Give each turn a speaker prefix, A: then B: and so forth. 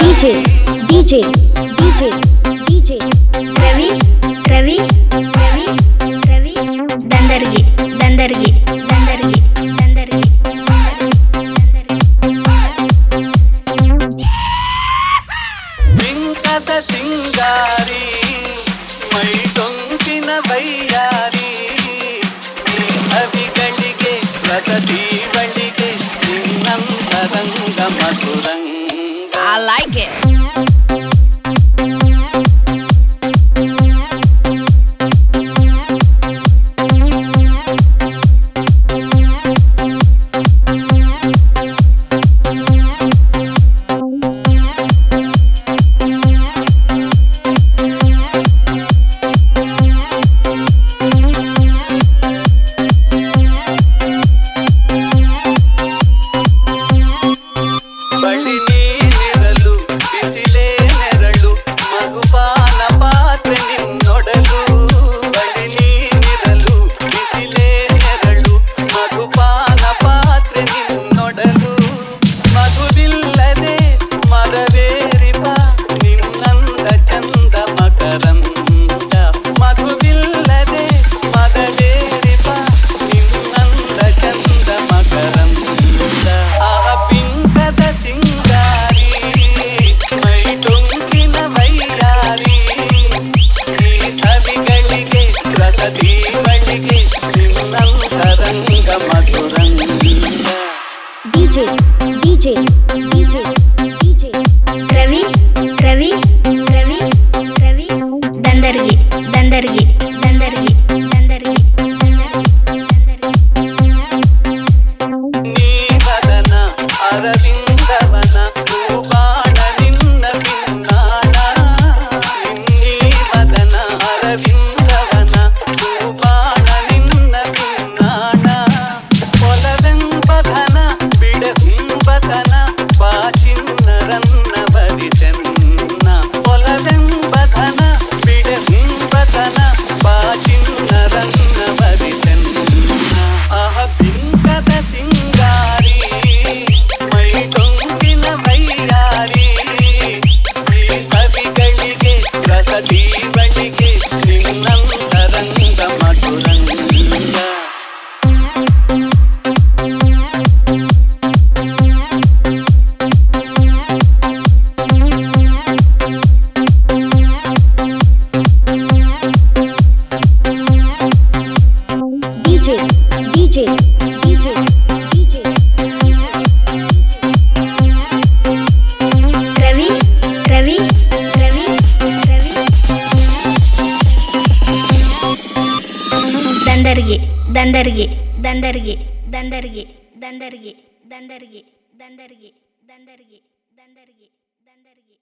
A: DJ
B: DJ DJ DJ. Ravi Ravi Ravi Ravi. దందరికి దందరికి దందరికి దందరికి
A: సింగారి మై కొంకిన వయ్యారి. అవి గళిగే ప్రగతి ಬಳಿಗೆ ನಿನ್ನಂತರಂಗ ಮಧು
C: I like it.
B: Ravi Ravi Ravi Ravi దందర్గి దందర్గి దందర్గి దందర్గి ದಂದರಿಗೆ ದಂದರಿಗೆ ದಂದರಿಗೆ ದಂದರಿಗೆ ದಂದರಿಗೆ ದಂದರಿಗೆ ದಂದರಿಗೆ ದಂದರಿಗೆ ದಂದರಿಗೆ ದಂದರಿಗೆ